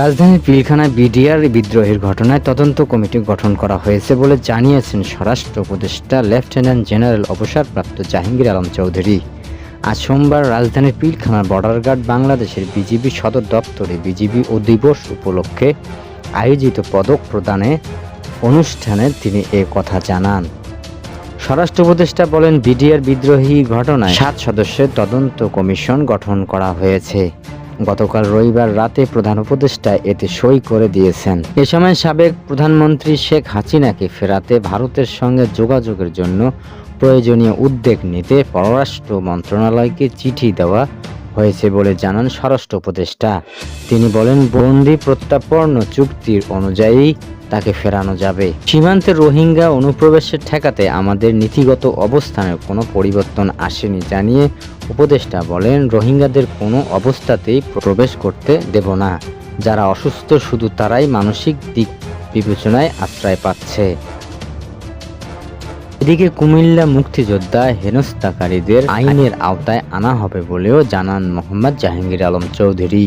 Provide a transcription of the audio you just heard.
রাজধানীর পিলখানায় বিডিআর বিদ্রোহের ঘটনায় তদন্ত কমিটি গঠন করা হয়েছে বলে জানিয়েছেন স্বরাষ্ট্র উপদেষ্টা লেফটেন্যান্ট জেনারেল অবসরপ্রাপ্ত জাহাঙ্গীর আলম চৌধুরী। আজ সোমবার রাজধানীর পিলখানার বর্ডার গার্ড বাংলাদেশের বিজিবি সদর দপ্তরে বিজিবি ও দিবস উপলক্ষে আয়োজিত পদক প্রদানে অনুষ্ঠানে তিনি এ কথা জানান। স্বরাষ্ট্র উপদেষ্টা বলেন, বিডিআর বিদ্রোহী ঘটনায় সাত সদস্যের তদন্ত কমিশন গঠন করা হয়েছে। গতকাল রবিবার রাতে প্রধান উপদেষ্টা এতে সই করে দিয়েছেন। এ সময় সাবেক প্রধানমন্ত্রী শেখ হাসিনাকে ফেরাতে ভারতের সঙ্গে যোগাযোগের জন্য প্রয়োজনীয় উদ্যোগ নিতে পররাষ্ট্র মন্ত্রণালয়কে চিঠি দেওয়া হয়েছে বলে জানান স্বরাষ্ট্র উপদেষ্টা। তিনি বলেন, বন্দি প্রত্যাপন্ন চুক্তির অনুযায়ী তাকে ফেরানো যাবে। সীমান্তে রোহিঙ্গা অনুপ্রবেশের ঠেকাতে আমাদের নীতিগত অবস্থানের কোনো পরিবর্তন আসেনি জানিয়ে উপদেষ্টা বলেন, রোহিঙ্গাদের কোনো অবস্থাতেই প্রবেশ করতে দেব না। যারা অসুস্থ, শুধু তারাই মানসিক দিক বিবেচনায় আশ্রয় পাচ্ছে। এদিকে কুমিল্লা মুক্তিযোদ্ধা হেনস্থাকারীদের আইনের আওতায় আনা হবে বলেও জানান মোহাম্মদ জাহাঙ্গীর আলম চৌধুরী।